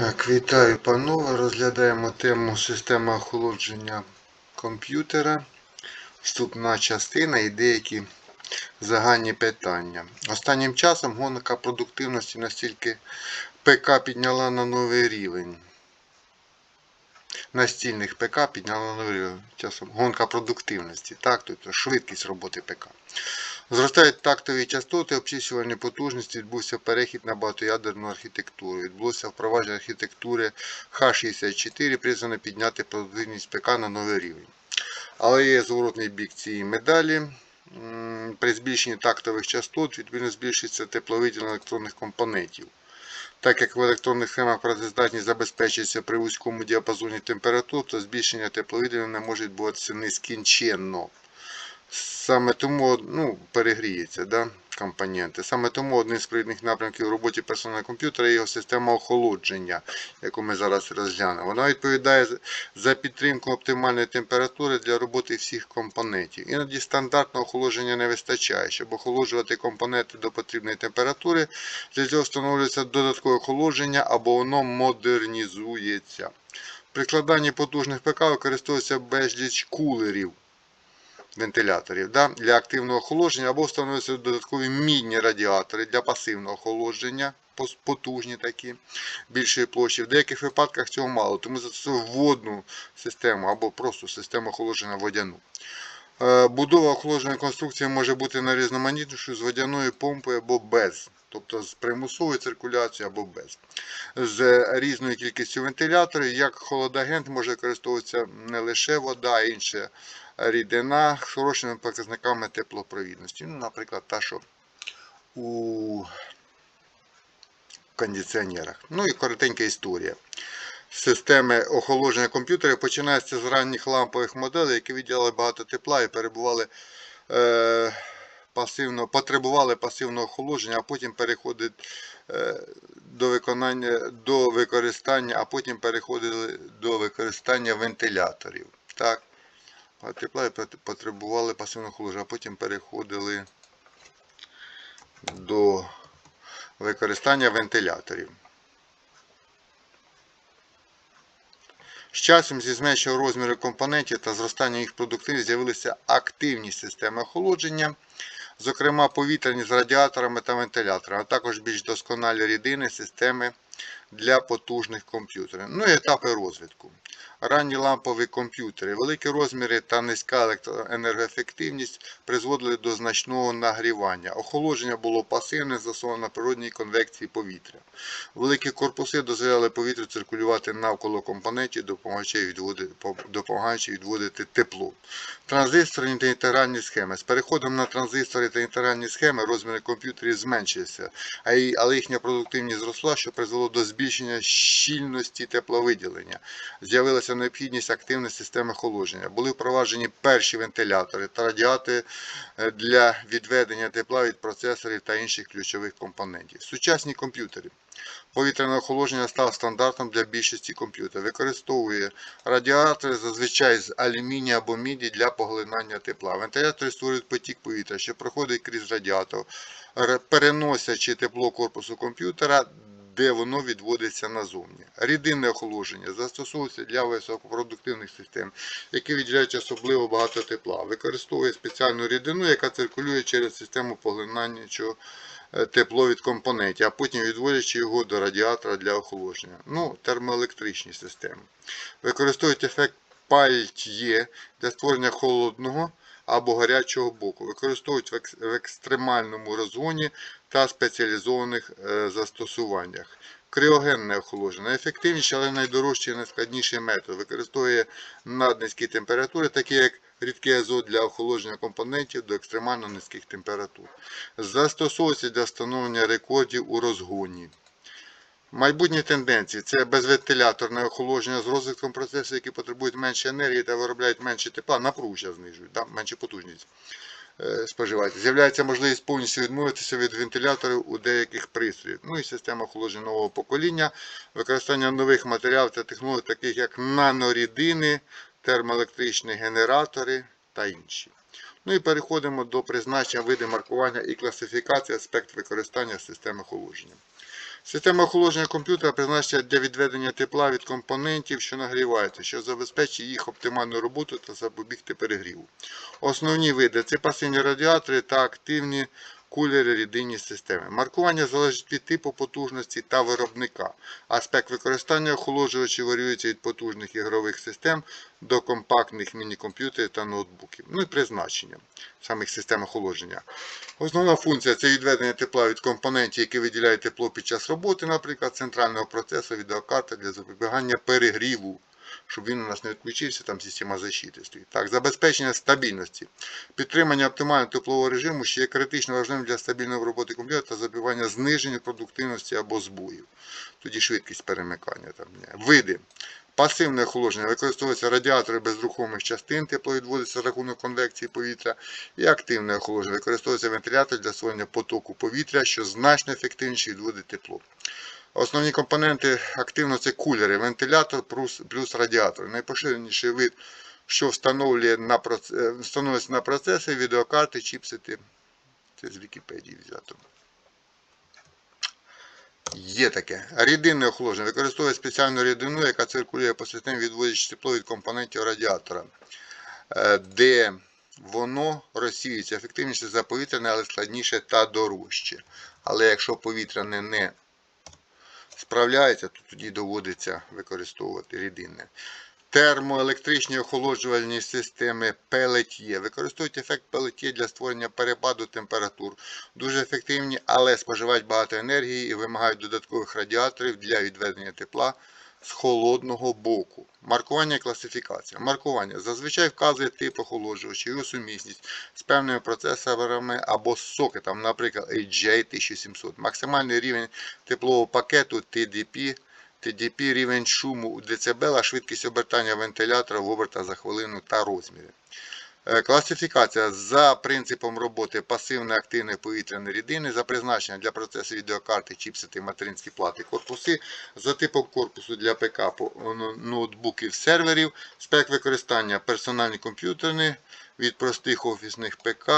Так, вітаю, панове. Розглядаємо тему система охолодження комп'ютера, вступна частина і деякі загальні питання. Останнім часом гонка продуктивності настільки ПК підняла на новий рівень. Настільних ПК підняла. Часом гонка продуктивності, так, тобто швидкість роботи ПК. Зростають тактові частоти, обчислювальні потужності, відбувся перехід на багатоядерну архітектуру. Відбулося впровадження архітектури Х64, призване підняти продуктивність ПК на новий рівень. Але є зворотний бік цієї медалі. При збільшенні тактових частот відповідно збільшується тепловиділення електронних компонентів. Так як в електронних схемах працездатність забезпечується при вузькому діапазоні температур, то збільшення тепловиділення може відбуватися нескінченно. Саме тому ну, перегріється да, компоненти. Саме тому одним з провідних напрямків в роботі персонального комп'ютера є його система охолодження, яку ми зараз розглянемо. Вона відповідає за підтримку оптимальної температури для роботи всіх компонентів. Іноді стандартного охолодження не вистачає. Щоб охолоджувати компоненти до потрібної температури, для цього встановлюється додаткове охолодження або воно модернізується. При складанні потужних ПК використовується безліч кулерів вентиляторів да, для активного охолодження або встановлюються додаткові мідні радіатори для пасивного охолодження, потужні такі, більшої площі. В деяких випадках цього мало, тому застосовують водну систему або просто систему охолодження водяну. Е, Будова охолодженої конструкції може бути найрізноманітнішою з водяною помпою або без, тобто з примусовою циркуляцією або без. З різною кількістю вентиляторів, як холодагент може використовуватися не лише вода, а й інша рідина з хорошими показниками теплопровідності. Ну, наприклад, та, що у кондиціонерах. Ну і коротенька історія. Системи охолодження комп'ютерів починається з ранніх лампових моделей, які відділяли багато тепла і перебували е, пасивно, потребували пасивного охолодження, а потім переходить е, до виконання до використання, а потім переходили до використання вентиляторів. Так? А тепла потребували пасивного охолодження, а потім переходили до використання вентиляторів. З часом зі зменшенням розміру компонентів та зростанням їх продуктивності з'явилися активні системи охолодження, зокрема повітряні з радіаторами та вентиляторами, а також більш досконалі рідини системи для потужних комп'ютерів. Ну і етапи розвитку. Ранні лампові комп'ютери, великі розміри та низька електроенергоефективність призводили до значного нагрівання. Охолодження було пасивне, засноване природній конвекції повітря. Великі корпуси дозволяли повітрю циркулювати навколо компонентів, допомагаючи відводити, допомагаючи відводити тепло. Транзистори та інтегральні схеми. З переходом на транзистори та інтегральні схеми розміри комп'ютерів зменшилися, але їхня продуктивність зросла, що призвело до збільшення щільності тепловиділення. З'явилася необхідність активної системи охолодження. Були впроваджені перші вентилятори та радіатори е, для відведення тепла від процесорів та інших ключових компонентів. Сучасні комп'ютери. Повітряне охолодження став стандартом для більшості комп'ютерів. Використовує радіатори зазвичай з алюмінія або міді для поглинання тепла. Вентилятори створюють потік повітря, що проходить крізь радіатор, переносячи тепло корпусу комп'ютера, де воно відводиться назовні. Рідинне охолодження застосовується для високопродуктивних систем, які відділяють особливо багато тепла. Використовує спеціальну рідину, яка циркулює через систему поглинання чого е, тепло від компонентів, а потім відводячи його до радіатора для охолодження. Ну, термоелектричні системи. Використовують ефект Пальтьє для створення холодного або гарячого боку. Використовують в екстремальному розгоні та спеціалізованих е, застосуваннях. Криогенне охолодження найефективніший, але найдорожчий і найскладніший метод. Використовує наднизькі температури, такі як рідкий азот для охолодження компонентів до екстремально низьких температур. Застосовується для встановлення рекордів у розгоні. Майбутні тенденції це безвентиляторне охолодження з розвитком процесів, які потребують менше енергії та виробляють менше тепла, напруження знижують, да? менше потужність е, споживати. З'являється можливість повністю відмовитися від вентиляторів у деяких пристроїв. Ну і система охолодження нового покоління, використання нових матеріалів та технологій, таких як нанорідини, термоелектричні генератори та інші. Ну і переходимо до призначення види маркування і класифікації аспект використання системи охолодження. Система охолодження комп'ютера призначена для відведення тепла від компонентів, що нагріваються, що забезпечить їх оптимальну роботу та запобігти перегріву. Основні види це пасивні радіатори та активні кулери рідинні системи. Маркування залежить від типу потужності та виробника. Аспект використання охолоджувачів варіюється від потужних ігрових систем до компактних міні-комп'ютерів та ноутбуків. Ну і призначення самих систем охолодження. Основна функція це відведення тепла від компонентів, які виділяють тепло під час роботи, наприклад, центрального процесу відеокарти для запобігання перегріву, щоб він у нас не відключився, там система защити стоїть. Так, забезпечення стабільності. Підтримання оптимального теплового режиму ще є критично важливим для стабільної роботи комп'ютера та запобігання зниженню продуктивності або збоїв. Тоді швидкість перемикання. Там. Види. Пасивне охолодження використовуються радіатори без рухомих частин, тепло відводиться за рахунок конвекції повітря, і активне охолодження використовується вентилятор для створення потоку повітря, що значно ефективніше відводить тепло. Основні компоненти активно це кулери, вентилятор плюс, радіатор. Найпоширеніший вид, що встановлює на, е, встановлюється на процеси, відеокарти, чіпсети. Це з Вікіпедії взято. Є таке. Рідинне охолодження використовує спеціальну рідину, яка циркулює по системі, відводячи тепло від компонентів радіатора, е, де воно розсіюється ефективніше за повітряне, але складніше та дорожче. Але якщо повітряне не справляється, то тоді доводиться використовувати рідинне. Термоелектричні охолоджувальні системи Пелет'є використовують ефект Пелет'є для створення перепаду температур. Дуже ефективні, але споживають багато енергії і вимагають додаткових радіаторів для відведення тепла з холодного боку. Маркування і класифікація. Маркування зазвичай вказує тип охолоджувача, його сумісність з певними процесорами або сокетом, наприклад, HJ1700. Максимальний рівень теплового пакету TDP TDP рівень шуму у дБ, швидкість обертання вентилятора в обертах за хвилину та розміри. Е, Класифікація за принципом роботи пасивно-активної повітряної рідини за призначенням для процесу відеокарти, чіпсети, материнські плати, корпуси, за типом корпусу для ПК, ну, ноутбуків, серверів, спек використання персональні комп'ютерні від простих офісних ПК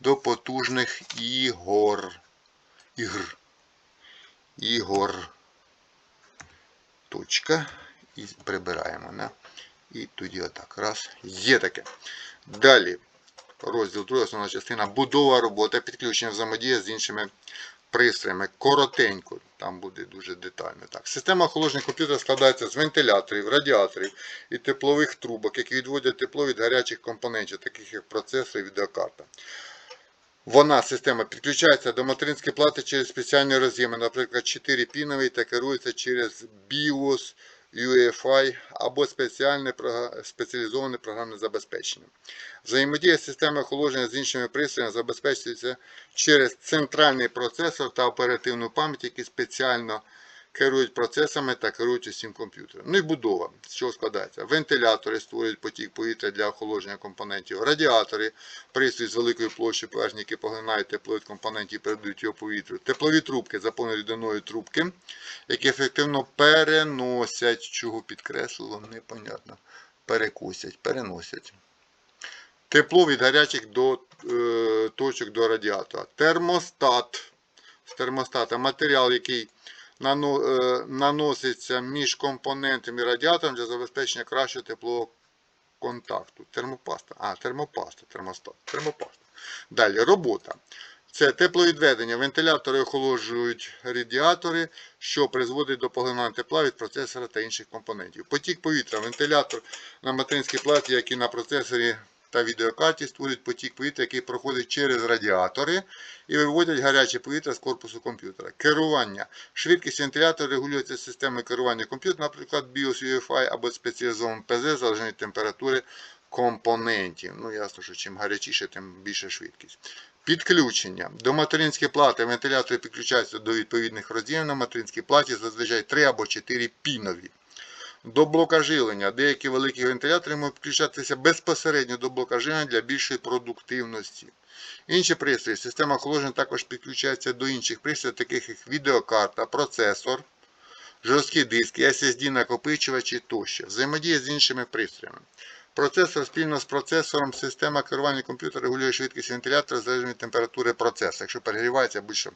до потужних ігор. Ігр. Ігор точка і прибираємо. Не? І тоді отак. Раз. Є таке. Далі. Розділ 2, основна частина. Будова робота, підключення взаємодія з іншими пристроями. Коротенько. Там буде дуже детально. Так. Система охолодження комп'ютера складається з вентиляторів, радіаторів і теплових трубок, які відводять тепло від гарячих компонентів, таких як процесор і відеокарта. Вона, система, підключається до материнської плати через спеціальні роз'єми, наприклад, 4 піновий та керується через BIOS, UEFI або спеціальне спеціалізоване програмне забезпечення. Взаємодія системи охолодження з іншими пристроями забезпечується через центральний процесор та оперативну пам'ять, які спеціально керують процесами та керують усім комп'ютером. Ну і будова, з чого складається. Вентилятори створюють потік повітря для охолодження компонентів, радіатори, пристрій з великою площею поверхні, які поглинають тепло від компонентів і передають його повітрю. Теплові трубки, заповнені рідиною трубки, які ефективно переносять, чого підкреслило, непонятно. Перекусять, переносять. Тепло від гарячих до е, точок до радіатора. Термостат. З термостата матеріал, який наноситься між компонентом і радіатором для забезпечення кращого теплового контакту. Термопаста. А, термопаста, термостат. Термопаста. Далі робота. Це тепловідведення. Вентилятори охолоджують радіатори, що призводить до поглинання тепла від процесора та інших компонентів. Потік повітря. Вентилятор на материнській платі, як і на процесорі та відеокарті, створюють потік повітря, який проходить через радіатори і виводять гаряче повітря з корпусу комп'ютера. Керування. Швидкість вентилятора регулюється системою керування комп'ютера, наприклад, BIOS UEFI або спеціалізованим ПЗ, залежно від температури компонентів. Ну, ясно, що чим гарячіше, тим більша швидкість. Підключення. До материнської плати вентилятори підключаються до відповідних роз'ємів на материнській платі, зазвичай 3 або 4 пінові. До блока жилення. Деякі великі вентилятори можуть підключатися безпосередньо до блока жилення для більшої продуктивності. Інші пристрої. Система охолодження також підключається до інших пристроїв, таких як відеокарта, процесор, жорсткі диски, SSD накопичувачі тощо. Взаємодія з іншими пристроями. Процесор спільно з процесором, система керування комп'ютера регулює швидкість вентилятора залежно від температури процесора. Якщо перегрівається, більше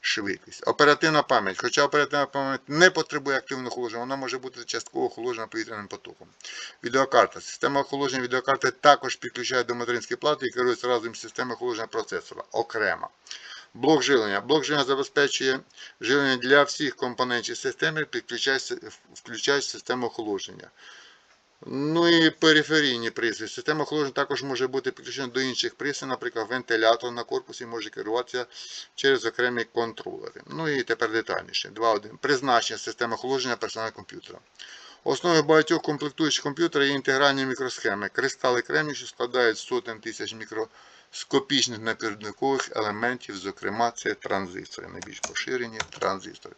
швидкість. Оперативна пам'ять. Хоча оперативна пам'ять не потребує активного охолодження, вона може бути частково охолоджена повітряним потоком. Відеокарта. Система охолодження відеокарти також підключає до материнської плати і керується разом з системою охолодження процесора окремо. Блок живлення. Блок живлення забезпечує живлення для всіх компонентів системи, включаючи систему охолодження. Ну і периферійні пристрої. Система охолодження також може бути підключена до інших пристроїв, наприклад, вентилятор на корпусі може керуватися через окремі контролери. Ну і тепер детальніше. 2.1. Призначення системи охолодження персонального комп'ютера. Основою багатьох комплектуючих комп'ютера є інтегральні мікросхеми. Кристали кремнію, що складають сотень тисяч мікроскопічних напівдникових елементів, зокрема, це транзистори, найбільш поширені транзистори.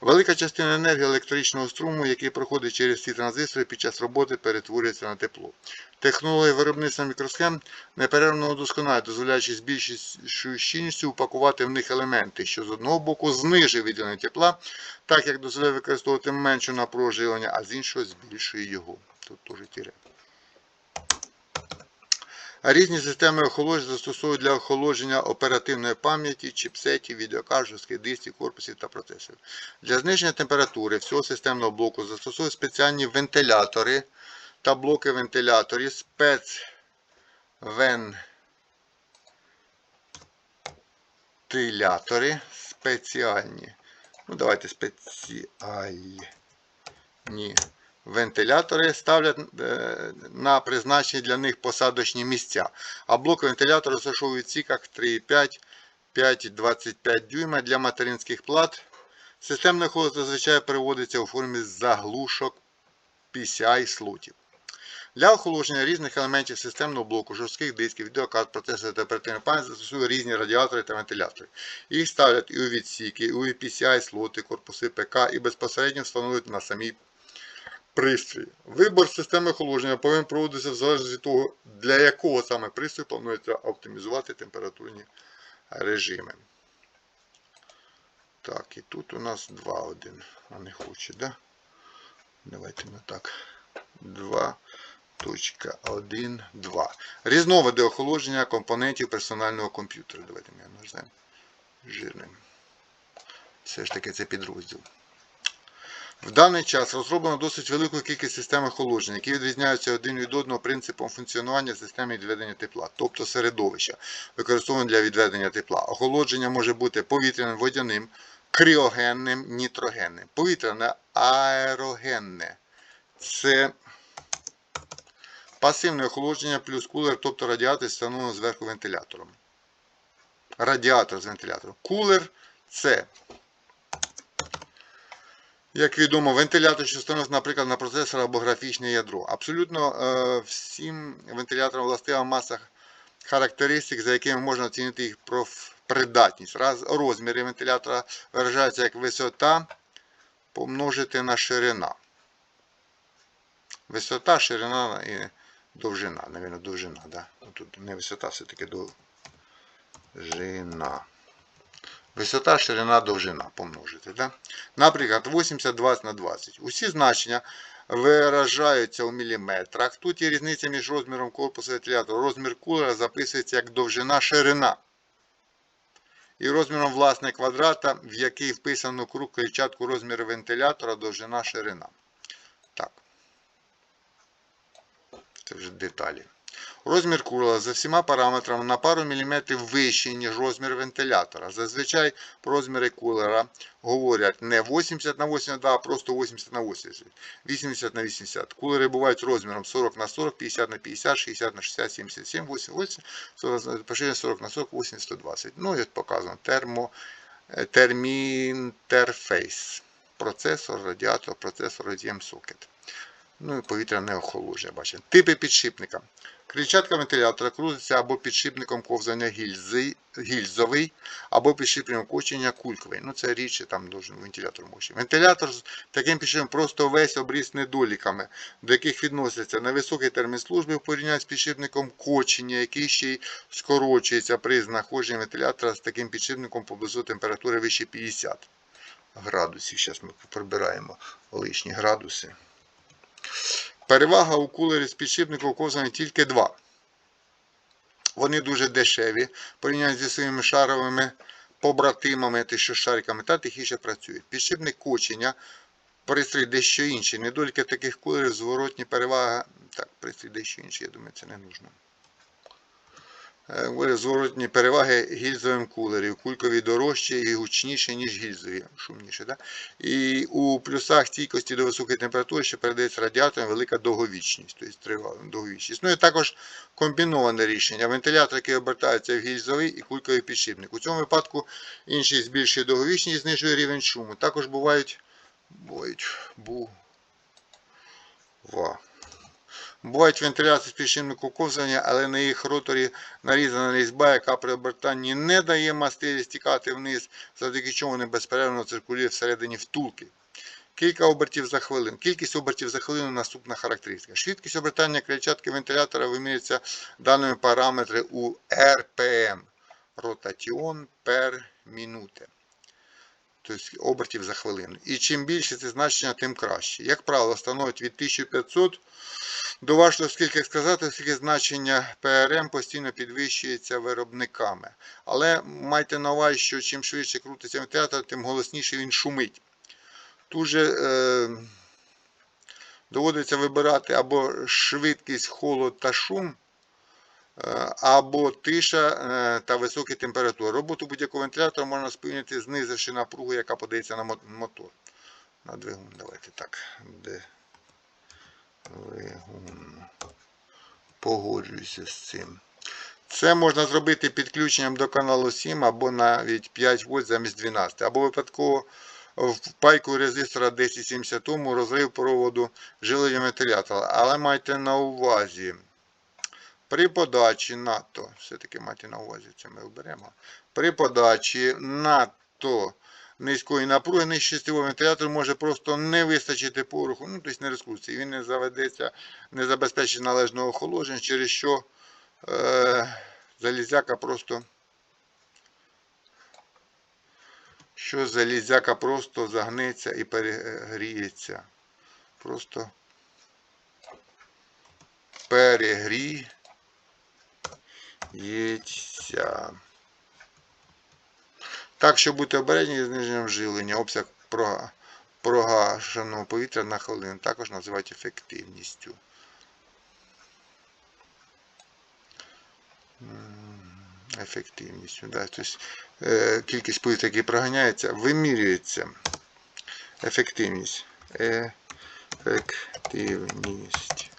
Велика частина енергії електричного струму, який проходить через ці транзистори під час роботи, перетворюється на тепло. Технологія виробництва мікросхем неперервно удосконалює, дозволяючи з більшою щільністю упакувати в них елементи, що з одного боку знижує виділення тепла, так як дозволяє використовувати меншу напругу живлення, а з іншого збільшує його. Тут теж тіре. Різні системи охолодження застосовують для охолодження оперативної пам'яті, чіпсетів, відеокарт, жорстких дисків, корпусів та процесорів. Для зниження температури всього системного блоку застосовують спеціальні вентилятори та блоки вентиляторів, спецвентилятори, спеціальні. Ну, давайте спеціальні вентилятори ставлять е, на призначені для них посадочні місця. А блок вентилятора розташовують у відсіках 3,5, 5,25 дюйма для материнських плат. Системне охолодження зазвичай переводиться у формі заглушок PCI слотів. Для охолодження різних елементів системного блоку, жорстких дисків, відеокарт, процесорів та оперативної пам'яті застосують різні радіатори та вентилятори. Їх ставлять і у відсіки, і у PCI слоти, корпуси ПК і безпосередньо встановлюють на самій пристрій. Вибір системи охолодження повинен проводитися в залежності від того, для якого саме пристрою планується оптимізувати температурні режими. Так, і тут у нас 2.1. А не хоче, да? Давайте ми так. 2.1.2. Різновиди охолодження компонентів персонального комп'ютера. Давайте ми його назвемо жирним. Все ж таки це підрозділ. В даний час розроблено досить велику кількість систем охолодження, які відрізняються один від одного принципом функціонування системи відведення тепла, тобто середовища, використовуваного для відведення тепла. Охолодження може бути повітряним, водяним, кріогенним, нітрогенним. Повітряне аерогенне. Це пасивне охолодження плюс кулер, тобто радіатор, встановлено зверху вентилятором. Радіатор з вентилятором. Кулер це як відомо, вентилятор, що встановлений, наприклад, на процесор або графічне ядро. Абсолютно е, всім вентиляторам властива маса характеристик, за якими можна оцінити їх профпридатність. Раз, розміри вентилятора виражаються як висота помножити на ширина. Висота, ширина і довжина. Навірно, довжина. Да? Тут не висота, все-таки довжина. Висота, ширина, довжина помножити. Да? Наприклад, 80 20 на 20. Усі значення виражаються у міліметрах. Тут є різниця між розміром корпусу вентилятора. Розмір кулера записується як довжина ширина. І розміром власне квадрата, в який вписано круг клітчатку розмір вентилятора, довжина ширина. Так. Це вже деталі. Розмір кулера за всіма параметрами на пару міліметрів вищий, ніж розмір вентилятора. Зазвичай про розміри кулера говорять не 80 на 82, а просто 80 на 80, 80 на 80. Кулери бувають розміром 40 на 40, 50 на 50, 60 на 60, 77, 80, 80, поширення 40 на 40, 80, 120. Ну і от показано термо, е, термінтерфейс. Процесор, радіатор, процесор, RTM сокет. Ну і повітряне охолодження. Бачите. Типи підшипника. Крильчатка вентилятора крутиться або підшипником ковзання гільзи, гільзовий, або підшипником кочення кульковий. Ну це рідше, там должен вентилятор мощі. Вентилятор з таким підшипником просто весь обріз недоліками, до яких відносяться невисокий термін служби в порівнянні з підшипником кочення, який ще й скорочується при знаходженні вентилятора з таким підшипником поблизу температури вище 50 градусів. Зараз ми прибираємо лишні градуси. Перевага у кулері з підшипником ковзання тільки два. Вони дуже дешеві, порівняно зі своїми шаровими побратимами, ти що шариками, та тихіше працюють. Підшипник кочення, пристрій дещо інший. Недоліки таких кулерів, зворотні перевага. Так, пристрій дещо інший, я думаю, це не нужно. Е, Зворотні переваги гільзовим кулерів. Кулькові дорожчі і гучніші, ніж гільзові. Шумніше, да? І у плюсах стійкості до високої температури, що передається радіатором, велика довговічність. Тобто тривала довговічність. Існує також комбіноване рішення. Вентилятор, який обертається в гільзовий і кульковий підшипник. У цьому випадку інший збільшує довговічність, знижує рівень шуму. Також бувають. бувають бу... Ва. Бувають вентиляції з підшипнику ковзання, але на їх роторі нарізана різьба, яка при обертанні не дає мастилі стікати вниз, завдяки чому вони безперервно циркулює всередині втулки. Кілька обертів за хвилину. Кількість обертів за хвилину наступна характеристика. Швидкість обертання крильчатки вентилятора вимірюється даними параметри у RPM. Rotation per minute. Тобто обертів за хвилину. І чим більше це значення, тим краще. Як правило, становить від 1500 до важливо, скільки сказати, оскільки значення ПРМ постійно підвищується виробниками. Але майте на увазі, що чим швидше крутиться вентилятор, тим голосніше він шумить. Тут же е, доводиться вибирати або швидкість, холод та шум, е, або тиша е, та високі температури. Роботу будь-якого вентилятора можна сповільнити, знизивши напругу, яка подається на мотор. На двигун. Давайте так. Де двигун. Погоджуюся з цим. Це можна зробити підключенням до каналу 7 або навіть 5 вольт замість 12, або випадково в пайку резистора 1070 Ом розрив проводу жилення вентилятора. Але майте на увазі, при подачі надто, все-таки майте на увазі, це ми оберемо. При подачі надто низької напруги нижчастивого вентилятор може просто не вистачити пороху, ну, тобто не розкрутиться, і він не заведеться, не забезпечить належного охолодження, через що е, залізяка просто що залізяка просто загнеться і перегріється. Просто перегріється. Так, щоб бути обережні з зниженням живлення, обсяг прогашеного повітря на хвилину також називають ефективністю. Ефективністю. Да. Тобто, е, кількість повітря, який проганяється, вимірюється. Ефективність. Ефективність.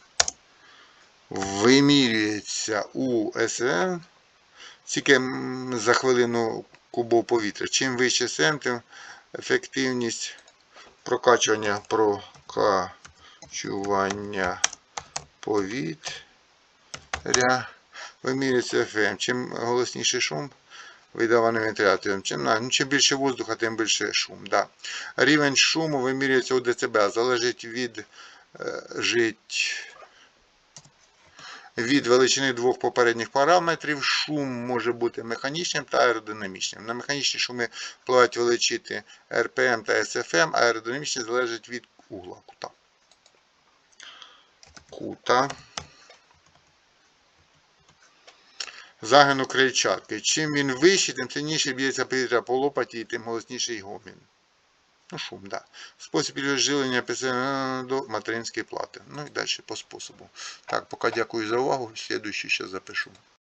Вимірюється у СН тільки за хвилину кубов повітря. Чим вище СМ, тим ефективність прокачування прокачування повітря вимірюється ФМ. Чим голосніший шум видаваний вентилятором, чим, ну, чим більше воздуха, тим більше шум. Да. Рівень шуму вимірюється у дБ, залежить від е, жить від величини двох попередніх параметрів шум може бути механічним та аеродинамічним. На механічні шуми впливають величини RPM та SFM, а аеродинамічні залежать від угла кута. Кута. Загину крильчатки. Чим він вищий, тим сильніше б'ється повітря по лопаті і тим голосніший гомін. Ну, шум, да. Спосіб живлення після до материнської плати. Ну і далі по способу. Так, поки дякую за увагу. Слідуючий ще запишу.